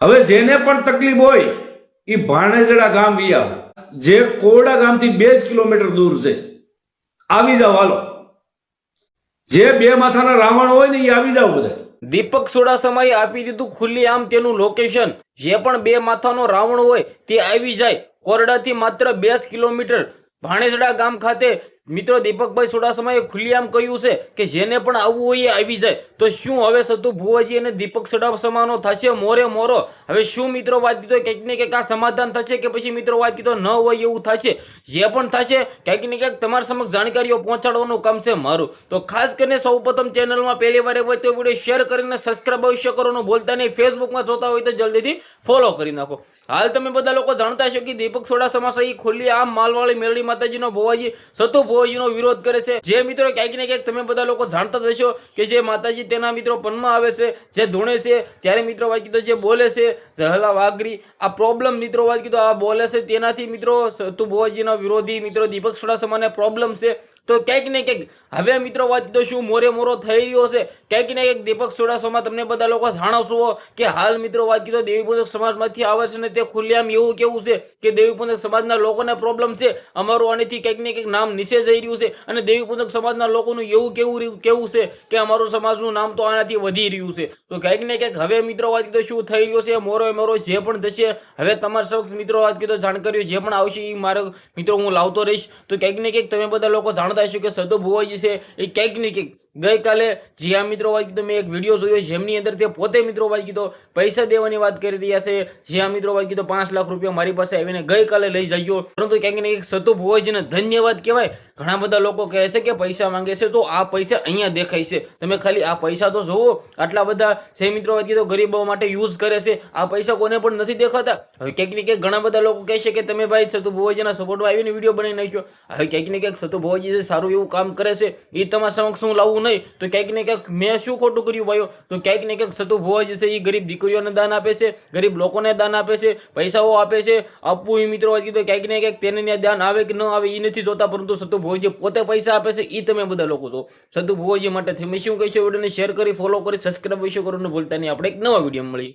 હવે જેને પણ તકલીફ હોય એ ભાણેજડા ગામ વી જે કોરડા ગામથી બે જ કિલોમીટર દૂર છે, આવી જાવ હાલો. જે બે માથાના રાવણ હોય ને એ આવી જાવ બધા. દીપક સોડાસમાએ આપી દીધું ખુલ્લી આમ તેનું લોકેશન જે પણ બે માથાનો રાવણ હોય, તે આવી જાય. કોરડાથી માત્ર બે કિલોમીટર. ભાણેજડા ગામ ખાતે મિત્રો દીપકભાઈ સોડાસમાએ ખુલ્લીઆમ કહ્યું છે કે જેને પણ આવવું હોય એ આવી જાય. તો શું હવે સતુ ભુવાજી અને દીપક સોડાસમાનો થશે મોરે મોરો? હવે શું મિત્રો વાત કીધો કંઈક ને કંઈક આ સમાધાન થશે કે પછી મિત્રો વાત કીધો ન હોય એવું થશે? જે પણ થશે, કંઈક ને કંઈક તમારા સમક્ષ જાણકારીઓ પહોંચાડવાનું કામ છે મારું. તો ખાસ કરીને સૌપ્રથમ ચેનલમાં પહેલી વાર હોય તો વીડિયો શેર કરીને સબસ્ક્રાઈબ અવશ્ય કરવાનું. ભૂલતા નહીં. ફેસબુકમાં જોતા હોય તો જલ્દીથી ફોલો કરી નાખો. હાલ તમે બધા લોકો જાણતા હશો કે દીપક સોડાસમા સહી ખુલ્લી આમ માલવાળી મેરડી માતાજીનો ભોવાજી સતુ ભોવાજીનો વિરોધ કરે છે. જે મિત્રો ક્યાંક ને ક્યાંક તમે બધા લોકો જાણતા હશો કે જે માતાજી તેના મિત્રો પનમાં આવે છે, જે ધૂણે છે, ત્યારે મિત્રો વાત કીધો જે બોલે છે જહલા વાઘરી, આ પ્રોબ્લેમ મિત્રો વાત કીધો આ બોલે છે, તેનાથી મિત્રો સતુ ભોવાજીના વિરોધી મિત્રો દીપક સોડાસમાને પ્રોબ્લેમ છે. તો ક્યાંક ને ક્યાંક, હવે મિત્રો વાત તો શું મોરે મોરો થઈ રહ્યો છે? ક્યાંક ને ક્યાંક દીપક સોડાસમા તમને બધા લોકો જાણવશો કે હાલ મિત્રો વાત કીધો દેવીપૂજક સમાજમાંથી આવે છે ને તે ખુલ્લેઆમ એવું કેવું છે કે દેવીપૂજક સમાજના લોકોને પ્રોબ્લેમ છે? અમારું આનેથી ક્યાંક ને ક્યાંક નામ નીચે જઈ રહ્યું છે અને દેવીપૂજક સમાજના લોકોનું એવું કેવું કેવું છે કે અમારું સમાજનું નામ તો આનાથી વધી રહ્યું છે? તો ક્યાંક ને ક્યાંક હવે મિત્રો વાત કીધો શું થઈ રહ્યો છે? મોરો મોરો જે પણ થશે, હવે તમારા સમક્ષ મિત્રો વાત કીધો જાણકારીઓ જે પણ આવશે એ મારો મિત્રો હું લાવતો રહીશ. તો ક્યાંક ને ક્યાંક તમે બધા લોકો જાણતા હશો કે સદો ભુવાજી છે. એ કંઈક ને કંઈક ગઈકાલે જીયા મિત્રો વાત કીધો, મેં એક વીડિયો જોયો, જેમની અંદર તે પોતે મિત્રો વાત કીધો, પૈસા દેવાની વાત કરી રહ્યા છે. જીયા મિત્રો વાત કીધો, પાંચ લાખ રૂપિયા મારી પાસે આવીને ગઈકાલે લઈ જજો. પરંતુ ક્યાંક ને ક્યાંક છે ને, ધન્યવાદ કહેવાય. ઘણા બધા લોકો કહે છે કે પૈસા માંગે છે, તો આ પૈસા અહીંયા દેખાય છે. તમે ખાલી આ પૈસા તો જોવો આટલા બધા જે મિત્રો વાત કીધો, ગરીબો માટે યુઝ કરે છે. આ પૈસા કોને પણ નથી દેખાતા. હવે ક્યાંક ને ક્યાંક ઘણા બધા લોકો કહે છે કે તમે ભાઈ સતુ ભુવાજીના સપોર્ટમાં આવીને વીડિયો બનાવી નાખ્યો. હવે ક્યાંક ને ક્યાંક સતુ ભુવાજી સારું એવું કામ કરે છે એ તમારા સમક્ષ હું લાવવું નહીં. તો ક્યાંક ને ક્યાંક મેં શું ખોટું કર્યું ભાઈઓ? તો ક્યાંક ને ક્યાંક સતુ ભુવાજી છે એ ગરીબ દીકરીઓને દાન આપે છે, ગરીબ લોકોને દાન આપે છે, પૈસાઓ આપે છે. આપવું એ મિત્રો કીધું ક્યાંક ને ક્યાંક તેને ત્યાં દાન આવે કે ન આવે એ નથી જોતા, પરંતુ સતુ ભુવાજી પોતે પૈસા આપે છે એ તમે બધા લોકો છો. સતુ ભુવાજી માટે તમે શું કહીશું વિડીયોને શેર કરી ફોલો કરી સબસ્ક્રાઈબ વિશે કરો ભૂલતા નહીં. આપણે એક નવા વીડિયો મળી